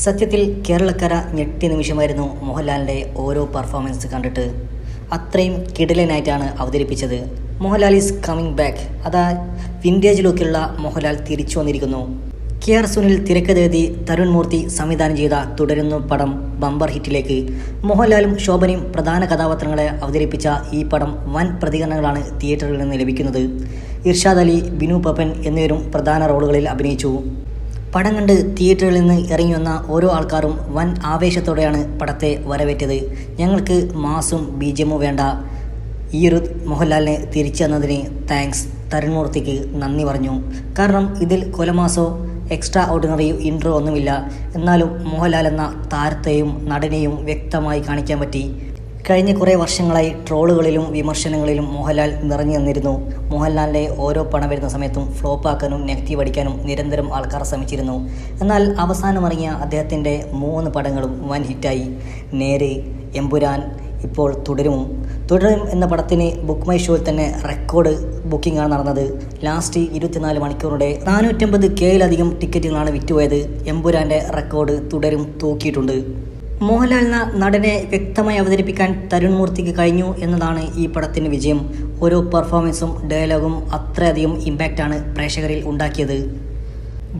സത്യത്തിൽ കേരളക്കര ഞെട്ടിയ നിമിഷമായിരുന്നു മോഹൻലാലിന്റെ ഓരോ പെർഫോമൻസ് കണ്ടിട്ട്. അത്രയും കിടലനായിട്ടാണ് അവതരിപ്പിച്ചത്. മോഹൻലാൽ ഈസ് കമ്മിങ് ബാക്ക് അതാ വിന്റേജ് ലുക്കിലുള്ള മോഹൻലാൽ തിരിച്ചു വന്നിരിക്കുന്നു. കെ ആർ സുനിൽ തിരക്കഥെഴുതി തരുൺ മൂർത്തി സംവിധാനം ചെയ്ത തുടരുന്നു പടം ബമ്പർ ഹിറ്റിലേക്ക്. മോഹൻലാലും ശോഭനയും പ്രധാന കഥാപാത്രങ്ങളെ അവതരിപ്പിച്ച ഈ പടം വൻ പ്രതികരണങ്ങളാണ് തിയേറ്ററിൽ നിന്ന് ലഭിക്കുന്നത്. ഇർഷാദ് അലി ബിനു പപ്പൻ എന്നിവരും പ്രധാന റോളുകളിൽ അഭിനയിച്ചു. പടം കണ്ട് തിയേറ്ററിൽ നിന്ന് ഇറങ്ങി വന്ന ഓരോ ആൾക്കാരും വൻ ആവേശത്തോടെയാണ് പടത്തെ വരവേറ്റത്. ഞങ്ങൾക്ക് മാസും ബി ബീജമോ വേണ്ട. ഈ ഒരു മോഹൻലാലിനെ തിരിച്ചു തന്നതിന് താങ്ക്സ് തരുൺമൂർത്തിക്ക് നന്ദി പറഞ്ഞു. കാരണം ഇതിൽ കൊലമാസോ എക്സ്ട്രാ ഓർഡിനറി ഇൻട്രോ ഒന്നുമില്ല. എന്നാലും മോഹൻലാൽ എന്ന താരത്തെയും നടനെയും വ്യക്തമായി കാണിക്കാൻ പറ്റി. കഴിഞ്ഞ കുറേ വർഷങ്ങളായി ട്രോളുകളിലും വിമർശനങ്ങളിലും മോഹൻലാൽ നിറഞ്ഞു നിന്നിരുന്നു. മോഹൻലാലിന്റെ ഓരോ പണം വരുന്ന സമയത്തും ഫ്ലോപ്പാക്കാനും നെഗറ്റീവ് അടിക്കാനും നിരന്തരം ആൾക്കാർ ശ്രമിച്ചിരുന്നു. എന്നാൽ അവസാനം ഇറങ്ങിയ അദ്ദേഹത്തിന്റെ മൂന്ന് പടങ്ങളും വൻ ഹിറ്റായി നേരെ എമ്പുരാൻ ഇപ്പോൾ തുടരും. തുടരും എന്ന പടത്തിന് ബുക്ക് മൈ ഷോയിൽ തന്നെ റെക്കോർഡ് ബുക്കിംഗ് ആണ് നടന്നത്. ലാസ്റ്റ് ഇരുപത്തിനാല് മണിക്കൂറുടെ നാനൂറ്റമ്പത് കെയിലധികം ടിക്കറ്റുകളാണ് വിറ്റുപോയത്. എമ്പുരാന്റെ റെക്കോർഡ് തുടരും തൂക്കിയിട്ടുണ്ട്. മോഹൻലാൽ എന്ന നടനെ വ്യക്തമായി അവതരിപ്പിക്കാൻ തരുൺ മൂർത്തിക്ക് കഴിഞ്ഞു എന്നതാണ് ഈ പടത്തിന് വിജയം. ഓരോ പെർഫോമൻസും ഡയലോഗും അത്രയധികം ഇമ്പാക്റ്റാണ് പ്രേക്ഷകരിൽ ഉണ്ടാക്കിയത്.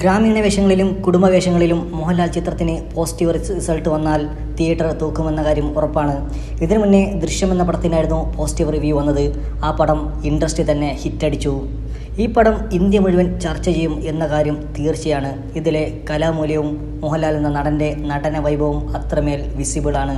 ഗ്രാമീണ വേഷങ്ങളിലും കുടുംബ വേഷങ്ങളിലും മോഹൻലാൽ ചിത്രത്തിന് പോസിറ്റീവ് റിസൾട്ട് വന്നാൽ തിയേറ്റർ തൂക്കുമെന്ന കാര്യം ഉറപ്പാണ്. ഇതിനു മുന്നേ ദൃശ്യം എന്ന പടത്തിനായിരുന്നു പോസിറ്റീവ് റിവ്യൂ വന്നത്. ആ പടം ഇൻഡസ്ട്രി തന്നെ ഹിറ്റടിച്ചു. ഈ പടം ഇന്ത്യ മുഴുവൻ ചർച്ച ചെയ്യും എന്ന കാര്യം തീർച്ചയാണ്. ഇതിലെ കലാമൂല്യവും മോഹൻലാൽ എന്ന നടന്റെ നടന വൈഭവവും അത്രമേൽ വിസിബിളാണ്.